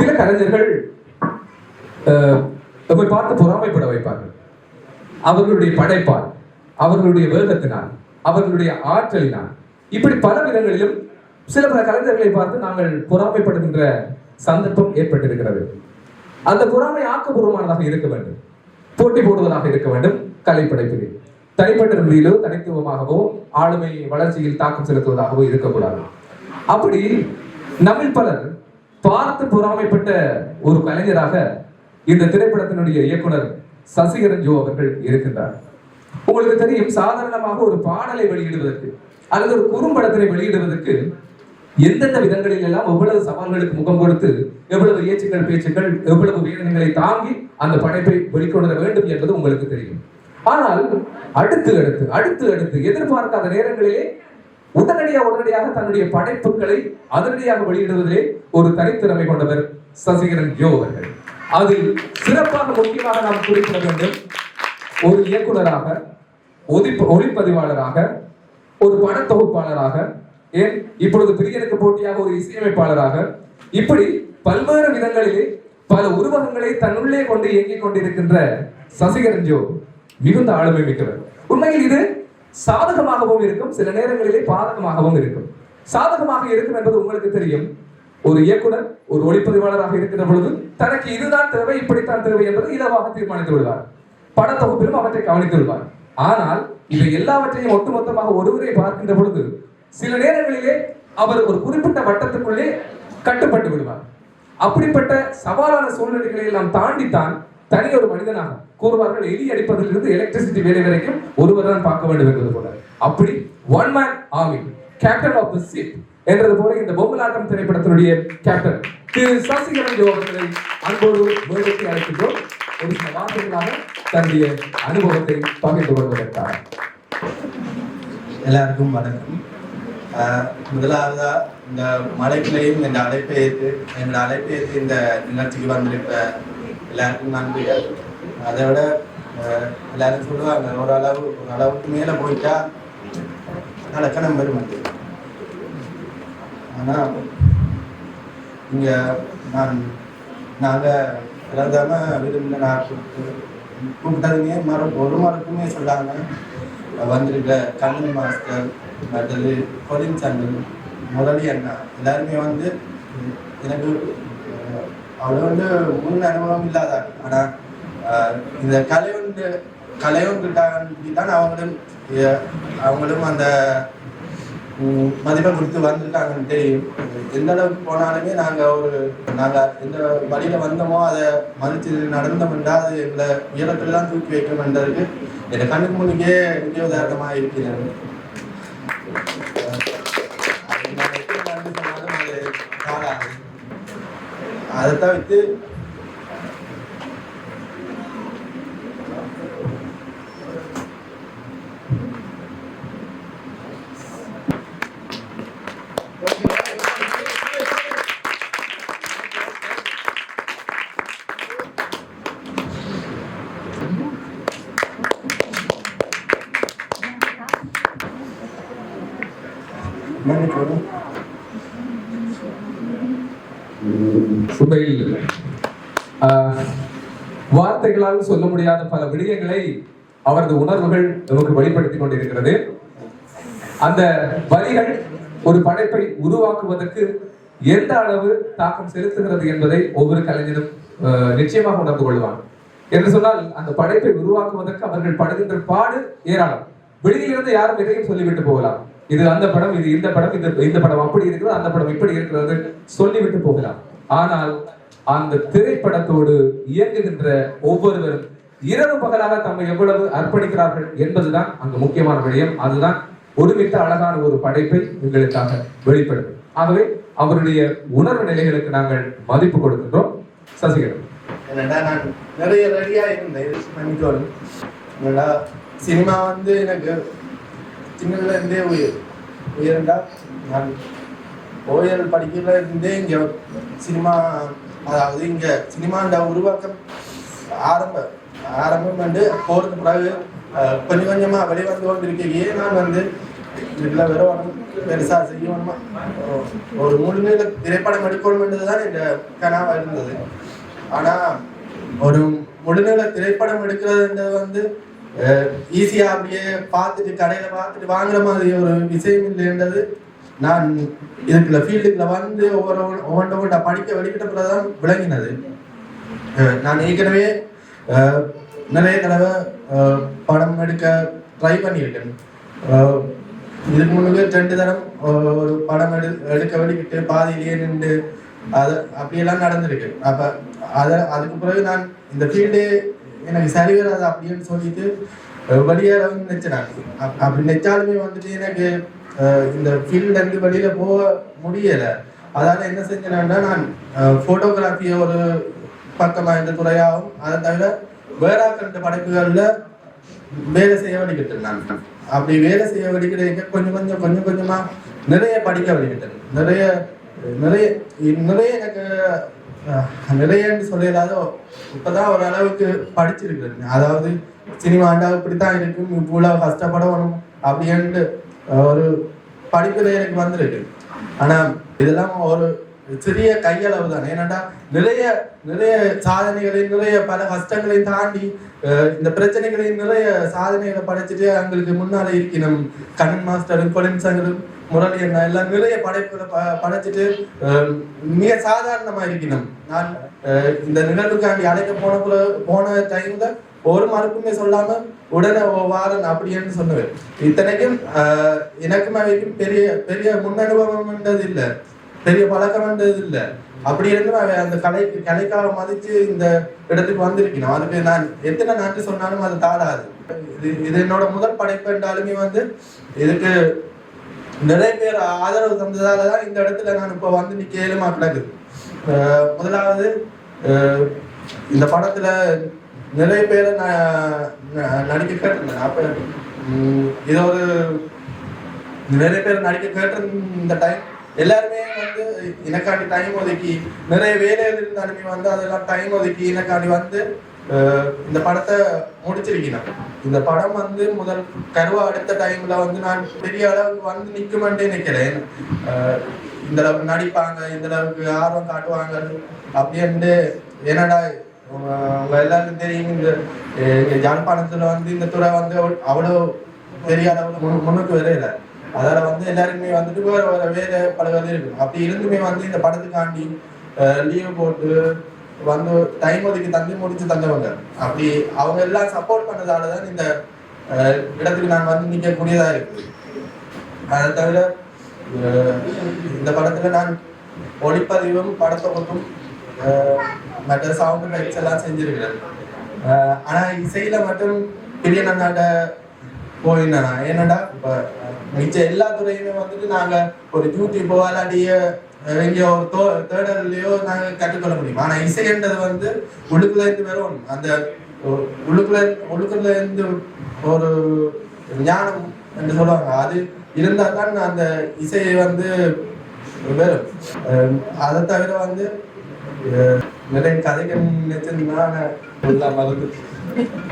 சில கலைஞர்கள் நம்மை பார்த்து பொறாமைப்பட வைப்பார்கள். அவர்களுடைய படைப்பால் அவர்களுடைய வேகத்தினால் அவர்களுடைய ஆற்றலினால். இப்படி பல விதங்களிலும் சில பல கலைஞர்களை பார்த்து நாங்கள் பொறாமைப்படுகின்ற சந்தர்ப்பம் ஏற்பட்டிருக்கிறது. அந்த பொறாமை ஆக்கப்பூர்வமானதாக இருக்க வேண்டும். போட்டி போடுவதாக இருக்க வேண்டும் கலைப்படைப்பிலே. தனிப்பட்ட ரீதியிலோ தனித்துவமாகவோ ஆளுமை வளர்ச்சியில் தாக்கம் செலுத்துவதாகவோ இருக்கக்கூடாது. அப்படி நம்மில் பலர் பார்த்து பொறாமைப்பட்ட ஒரு கலைஞராக இந்த திரைப்படத்தினுடைய இயக்குனர் சசிகரன் ஜோ அவர்கள் இருக்கின்றார். உங்களுக்கு தெரியும் சாதாரணமாக ஒரு பாடலை வெளியிடுவதற்கு அல்லது ஒரு குறும்படத்தினை வெளியிடுவதற்கு எந்தெந்த விதங்களில் எல்லாம் எவ்வளவு சவால்களுக்கு முகம் கொடுத்து எவ்வளவு ஏச்சுக்கள் பேச்சுக்கள் எவ்வளவு வேதனைகளை தாங்கி அந்த படைப்பை வெளிக்கொணர வேண்டும் என்பது உங்களுக்கு தெரியும். ஆனால் அடுத்து அடுத்து அடுத்து அடுத்து எதிர்பார்க்காத நேரங்களிலே உடனடியாக உடனடியாக தன்னுடைய படைப்புகளை அதிரடியாக வெளியிடுவதிலே ஒரு தனித்திறமை கொண்டவர் சசிகரன் ஜோ அவர்கள். அதில் சிறப்பாக முக்கியமாக நாம் குறிப்பிட வேண்டும் ஒரு இயக்குனராக ஒதிப்பு ஒளிப்பதிவாளராக ஒரு படத்தொகுப்பாளராக ஏன்? இப்பொழுது பிரியனுக்கு போட்டியாக ஒரு இசையமைப்பாளராக இப்படி பல்வேறு விதங்களிலே பல உருவகங்களை தன்னுள்ளே கொண்டு இயங்கிக் கொண்டிருக்கின்ற சசிகரன் ஜோ மிகுந்த ஆளுமை மிக்கவர். உண்மையில் இது சாதகமாகவும் இருக்கும் சில நேரங்களிலே பாதகமாகவும் இருக்கும். சாதகமாக இருக்கும் என்பது உங்களுக்கு தெரியும். ஒரு இயக்குனர் ஒரு ஒளிப்பதிவாளராக இருக்கிற பொழுது தனக்கு இதுதான் தேவை இப்படித்தான் தேவை என்பதை இலவாக தீர்மானித்து விடுவார். படத்தொகுப்பிலும் அவற்றை கவனித்து விடுவார். ஆனால் இவை எல்லாவற்றையும் ஒட்டுமொத்தமாக ஒருவரை பார்க்கின்ற பொழுது சில நேரங்களிலே அவர் ஒரு குறிப்பிட்ட வட்டத்துக்குள்ளே கட்டுப்பட்டு விடுவார். அப்படிப்பட்ட சவாலான சூழ்நிலைகளை எல்லாம் தாண்டித்தான் தனி ஒரு மனிதனாக கூறுவார்கள் இடி அடிப்பதிலிருந்து எலக்ட்ரிசிட்டி வேலை வரைக்கும் ஒருவர் தான் பார்க்க வேண்டும் என்பது போல. அப்படி one man army captain of the ship என்றது போல இந்த பொம்மலாட்டம் திரைப்படத்தினுடைய கேப்டன் திரு சசிகரன் ஜோ அவர்களை அன்போடு மேடைக்கு அழைக்கின்றோம் ஒரு சில வார்த்தைகளாக தன்னுடைய அனுபவத்தை பகிர்ந்து கொள்வதற்காக. எல்லாருக்கும் வணக்கம். முதலாவதா இந்த மழைப்பிலையும் இந்த அழைப்பை ஏற்று என்னோட அழைப்பை ஏற்று இந்த நிகழ்ச்சிக்கு வந்திருக்க எல்லாருக்கும் நன்றிகள் அதை விட எல்லாரும் சொல்லுவாங்க ஒரு அளவு ஒரு அளவுக்கு மேலே போயிட்டா நடக்கணும் பெருமதி ஆனால் இங்கே நான் நாங்கள் இறந்தாம விரும்பின நான் கூப்பிட்டதுமே மறு ஒரு மறுக்குமே சொல்லாங்க வந்திருக்க கண்ணன் மாஸ்டர் மற்றது கொலின் சங்கல் முதலி அண்ணா எல்லாருமே வந்து எனக்கு அவ்வளோ வந்து முன் அனுபவம் இல்லாத ஆனால் இந்த கலை வந்து கலை அவங்களும் அவங்களும் அந்த மதிப்பை கொடுத்து வந்திருக்காங்கன்னு தெரியும். எந்த அளவுக்கு போனாலுமே நாங்கள் ஒரு நாங்கள் எந்த வழியில் வந்தோமோ அதை மதித்து நடந்தோம்னா அது எங்களை உயரத்துலாம் தூக்கி வைக்கணுன்றதுக்கு என் கண்ணுக்கு முன்னுக்கே முக்கிய உதாரணமாக இருக்கிறது. அதை தவிர்த்து உண்மையில் ஆஹ், வார்த்தைகளால் சொல்ல முடியாத பல விடயங்களை அவரது உணர்வுகள் நமக்கு வெளிப்படுத்திக் கொண்டிருக்கிறது. அந்த வரிகள் ஒரு படைப்பை உருவாக்குவதற்கு எந்த அளவு தாக்கம் செலுத்துகிறது என்பதை ஒவ்வொரு கலைஞரும் நிச்சயமாக உணர்ந்து கொள்வான் என்று சொன்னால் அந்த படைப்பை உருவாக்குவதற்கு அவர்கள் படுகின்ற பாடு ஏராளம். வெளியிலிருந்து யாரும் எதையும் சொல்லிவிட்டு போகலாம். இது அந்த படம் இது இந்த படம் இந்த இந்த படம் அப்படி இருக்கிறது அந்த படம் இப்படி இருக்கிறது சொல்லிவிட்டு போகலாம். ஆனால் அந்த திரைப்படத்தோடு இயங்குகின்ற ஒவ்வொருவரும் இரவு பகலாக தம்மை எவ்வளவு அர்ப்பணிக்கிறார்கள் என்பதுதான் அங்கு முக்கியமான விடயம். அதுதான் ஒருமித்த அழகான ஒரு படைப்பை எங்களுக்காக வெளிப்படும் ஆகவே அவருடைய உணர்வு நிலைகளுக்கு நாங்கள் மதிப்பு கொடுக்கின்றோம். சசிகரன் என்னடா நான் நிறைய ரெடியா இருந்தேன் சினிமா வந்து எனக்கு சின்னதுல இருந்தே உயிர் உயர்ந்தா நான் ஓயல் படிக்கல இருந்தே இங்க சினிமா அதாவது இங்க சினிமாண்ட உருவாக்கம் ஆரம்ப ஆரம்பம் வந்து போறது பிறகு கொஞ்சம் கொஞ்சமா வெளிவந்து கொண்டிருக்கையே நான் வந்து இதுல வெறும் பெருசா செய்யணுமா? ஒரு முழுநீள திரைப்படம் எடுக்கணும் என்றதுதான் என் கனவா இருந்தது. ஆனா ஒரு முழுநில திரைப்படம் எடுக்கிறதுன்றது வந்து ஈஸியாக அப்படியே பார்த்துட்டு கடையில் பார்த்துட்டு வாங்குற மாதிரி ஒரு விஷயம் இல்லைன்றது நான் இதுக்குள்ள ஃபீல்டுக்குள்ள வந்து ஒவ்வொரு ஒவ்வொன்று படிக்க வெளிக்கிட்ட பிறகுதான் விளங்கினது. நான் ஏற்கனவே நிறைய தடவை படம் எடுக்க ட்ரை பண்ணியிருக்கேன். இதுக்கு முன்னாடி ரெண்டு தரம் ஒரு படம் எடு எடுக்க வெளிக்கிட்டு பாதியிலேயே நின்று அது அப்படியெல்லாம் நடந்திருக்கு. அப்போ அதை அதுக்கு பிறகு நான் இந்த ஃபீல்டு எனக்கு சரி வராது அப்படின்னு சொல்லிட்டு அஹ், வெளியேற நினைச்சேன் நான். அப்- அப்படி நினைச்சாலுமே வந்துட்டு எனக்கு இந்த ஃபீல்டு இருந்து வெளியில போக முடியல. அதால என்ன செஞ்சேன்னா நான் போட்டோகிராஃபியை ஒரு பக்கமா இந்த துறையாகவும் அதை தவிர வேற ரெண்டு படைப்புகள்ல வேலை செய்ய வேண்டிக்கிட்டேன் நான். அப்படி வேலை செய்ய வலிக்கிட்ட கொஞ்சம் கொஞ்சம் கொஞ்சம் கொஞ்சமா நிறைய படிக்க வேண்டிக்கிட்டேன் நிறைய நிறைய நிறைய எனக்கு நிலையன்னு நிறையன்னு சொல்லலாதோ இப்பதான் ஓரளவுக்கு அளவுக்கு படிச்சிருக்கிறேன். அதாவது சினிமாண்டா இப்படித்தான் இருக்கும். இவ்வளவு கஷ்டப்படணும் அப்படின்ட்டு ஒரு படிப்புல எனக்கு வந்திருக்கு. ஆனா இதெல்லாம் ஒரு சிறிய கையளவு தான் ஏன்னாடா நிறைய நிறைய சாதனைகளையும் நிறைய பல கஷ்டங்களையும் தாண்டி இந்த பிரச்சனைகளையும் நிறைய சாதனைகளை படைச்சிட்டு அவங்களுக்கு முன்னால இருக்கணும். கண்ணன் மாஸ்டரும் கொலின்சங்களும் முரளி அண்ணா எல்லாம் நிறைய படைப்புகளை ப- படைச்சிட்டு மிக சாதாரணமா இருக்கணும். நான் இந்த நிகழ்வுக்காண்டி அழைக்க போன போன டைம்ல ஒரு மறுப்புமே சொல்லாம உடனே வாரன் அப்படின்னு சொன்னவர். இத்தனைக்கும் ஆஹ், எனக்கும் அவைக்கும் பெரிய பெரிய முன் அனுபவம்ன்றது இல்ல. பெரிய பழக்கம்ன்றது இல்லை. அப்படி இருந்தும் அவன் அந்த கலை கலைக்காக மதிச்சு இந்த இடத்துக்கு வந்திருக்கணும். அதுக்கு நான் எத்தனை நன்றி சொன்னாலும் அது தாடாது. இது இது என்னோட முதல் படைப்பு என்றாலுமே வந்து இதுக்கு நிறைய பேர் ஆதரவு தந்ததால தான் இந்த இடத்துல நான் இப்போ வந்து நீ கேளுமா பிளகு முதலாவது இந்த படத்துல நிறைய பேரை நான் நடிக்க கேட்டிருந்தேன். அப்ப இது ஒரு நிறைய பேர் நடிக்க கேட்டிருந்த டைம் எல்லாருமே வந்து எனக்காண்டி டைம் ஒதுக்கி நிறைய வேலைகள் இருந்தாலுமே வந்து அதெல்லாம் டைம் ஒதுக்கி எனக்காண்டி வந்து இந்த படத்தை முடிச்சிருக்கணும் இந்த படம் வந்து முதல் கருவா அடுத்த டைம்ல வந்து நான் பெரிய அளவுக்கு வந்து நிக்குமென்றே நினைக்கிறேன். இந்த அளவுக்கு நடிப்பாங்க இந்த அளவுக்கு ஆர்வம் காட்டுவாங்க அப்படின்ட்டு என்னடா உங்க எல்லாருக்கும் தெரியும் இந்த அஹ், வந்து இந்த துறை வந்து அவ்வளோ பெரிய அளவுக்கு முன்னுக்கு வரையில அதால வந்து எல்லாருக்குமே வந்துட்டு வேற வேற வேற பல வேலை இருக்கும். அப்படி இருந்துமே வந்து இந்த படத்துக்காண்டி லீவ் போட்டு வந்து டைம் ஒதுக்கி தங்கி முடிச்சு தந்தவங்க. அப்படி அவங்க எல்லாம் சப்போர்ட் பண்ணதால தான் இந்த இடத்துக்கு நாங்கள் வந்து நிற்கக்கூடியதா இருக்கு. அதை தவிர இந்த படத்துல நான் ஒளிப்பதிவும் படத்தொகுப்பும் மற்ற சவுண்ட் எஃபெக்ட்ஸ் எல்லாம் செஞ்சிருக்கிறேன். ஆனா இசையில மட்டும் பெரிய நன்னாட்ட போயிருந்தேன்? நான் ஏன்னாடா இப்ப மிச்ச எல்லா துறையுமே வந்துட்டு நாங்க ஒரு யூடியூப்போ இல்லாட்டிய இங்கே எங்கேயோ ஒரு தோ தேடலையோ நாங்கள் கற்றுக்கொள்ள முடியும். ஆனால் இசைன்றது வந்து உள்ளுக்குள்ள இருந்து வரும் அந்த ஒ- உள்ளுக்குள்ள உள்ளுக்குள்ள இருந்து ஒரு ஞானம் என்று சொல்லுவாங்க. அது இருந்தால் தான் அந்த இசையை வந்து வரும் அதை தவிர வந்து நிறைய கதைகள் நினைச்சிருந்தா நான் மறந்து